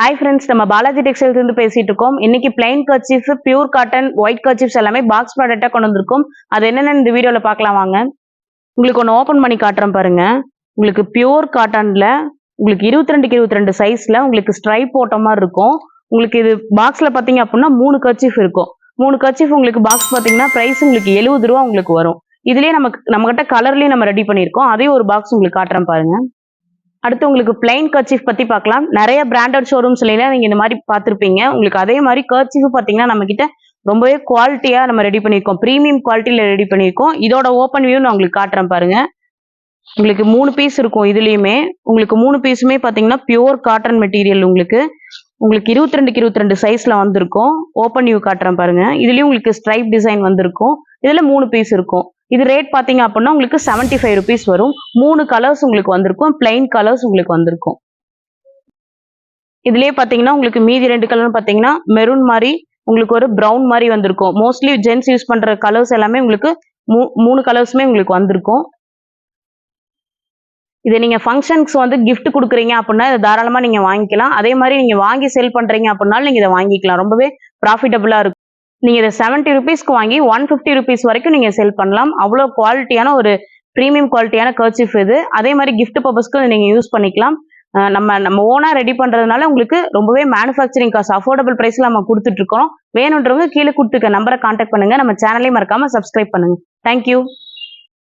Hi friends நம்ம Balaji textiles இருந்து பேசிட்டு இருக்கோம். இன்னைக்கு plain kerchief pure cotton white kerchiefs எல்லாமே பாக்ஸ் ப்ராடக்டா கொண்டு வந்திருக்கோம். அது என்னென்ன இந்த வீடியோல பார்க்கலாம் வாங்க. உங்களுக்கு ஒன்று ஓப்பன் பண்ணி காட்டுறேன் பாருங்க. உங்களுக்கு பியூர் காட்டன்ல உங்களுக்கு இருபத்தி ரெண்டுக்கு இருபத்தி ரெண்டு சைஸ்ல உங்களுக்கு ஸ்ட்ரைப் போட்ட மாதிரி இருக்கும். உங்களுக்கு இது பாக்ஸ்ல பாத்தீங்க அப்படின்னா மூணு கர்ச்சீஃப் இருக்கும். மூணு கர்ச்சீஃப் உங்களுக்கு பாக்ஸ் பாத்தீங்கன்னா பிரைஸ் உங்களுக்கு எழுபது ரூபா உங்களுக்கு வரும். இதுலயே நமக்கு நம்ம கிட்ட கலர்லயும் நம்ம ரெடி பண்ணியிருக்கோம். அதே ஒரு பாக்ஸ் உங்களுக்கு காட்டுறேன் பாருங்க. அடுத்து உங்களுக்கு பிளைன் கர்ச்சீஃப் பத்தி பார்க்கலாம். நிறைய பிராண்டட் ஷோரூம்ஸ்லாம் நீங்க இந்த மாதிரி பார்த்துருப்பீங்க. உங்களுக்கு அதே மாதிரி கர்ச்சீஃப் பார்த்தீங்கன்னா நம்ம கிட்ட ரொம்பவே குவாலிட்டியா நம்ம ரெடி பண்ணியிருக்கோம். ப்ரீமியம் குவாலிட்டியில ரெடி பண்ணியிருக்கோம். இதோட ஓப்பன் வியூ நான் உங்களுக்கு காட்டுறேன் பாருங்க. உங்களுக்கு மூணு பீஸ் இருக்கும் இதுலயுமே. உங்களுக்கு மூணு பீஸுமே பாத்தீங்கன்னா பியூர் காட்டன் மெட்டீரியல் உங்களுக்கு. உங்களுக்கு இருபத்தி ரெண்டுக்கு இருபத்தி ரெண்டு சைஸ்ல வந்திருக்கும். ஓப்பன் வியூ காட்டுறேன் பாருங்க. இதுலயும் உங்களுக்கு ஸ்ட்ரைப் டிசைன் வந்திருக்கும். இதுல மூணு பீஸ் இருக்கும். இது ரேட் பார்த்தீங்க அப்படின்னா உங்களுக்கு செவன்டி ஃபைவ் ருபீஸ் வரும். மூணு கலர்ஸ் உங்களுக்கு வந்திருக்கும். பிளைன் கலர்ஸ் உங்களுக்கு வந்திருக்கும். இதுலேயே பார்த்தீங்கன்னா உங்களுக்கு மீதி ரெண்டு கலர்னு பார்த்தீங்கன்னா மெரூன் மாதிரி உங்களுக்கு ஒரு ப்ரௌன் மாதிரி வந்திருக்கும். மோஸ்ட்லி ஜென்ஸ் யூஸ் பண்ணுற கலர்ஸ் எல்லாமே உங்களுக்கு மூ- மூணு கலர்ஸுமே உங்களுக்கு வந்திருக்கும். இதை நீங்கள் ஃபங்க்ஷன்ஸ் வந்து கிஃப்ட் கொடுக்குறீங்க அப்படின்னா இதை தாராளமாக நீங்கள் வாங்கிக்கலாம். அதே மாதிரி நீங்கள் வாங்கி செல் பண்ணுறீங்க அப்படின்னாலும் நீங்கள் இதை வாங்கிக்கலாம். ரொம்பவே ப்ராஃபிட்டபுளாக இருக்கும். நீங்க இதை செவன்ட்டி ருபீஸ்க்கு வாங்கி ஒன் ஃபிஃப்டி ருபீஸ் வரைக்கும் நீங்க செல் பண்ணலாம். அவ்வளோ குவாலிட்டியான ஒரு ப்ரீமியம் குவாலிட்டியான கர்ச்சிஃப் இது. அதே மாதிரி கிஃப்ட் பர்பஸ்க்கு நீங்க யூஸ் பண்ணிக்கலாம். நம்ம நம்ம ஓனா ரெடி பண்றதுனால உங்களுக்கு ரொம்பவே மேனுஃபேக்சரிங் காஸ்ட் அஃபோர்டபுள் பிரைஸ்ல நம்ம கொடுத்துட்டு இருக்கோம். வேணுன்றவங்க கீழே கொடுத்துருக்க நம்பரை கான்டாக்ட் பண்ணுங்க. நம்ம சேனலையும் மறக்காம சப்ஸ்கிரைப் பண்ணுங்க. தேங்க்யூ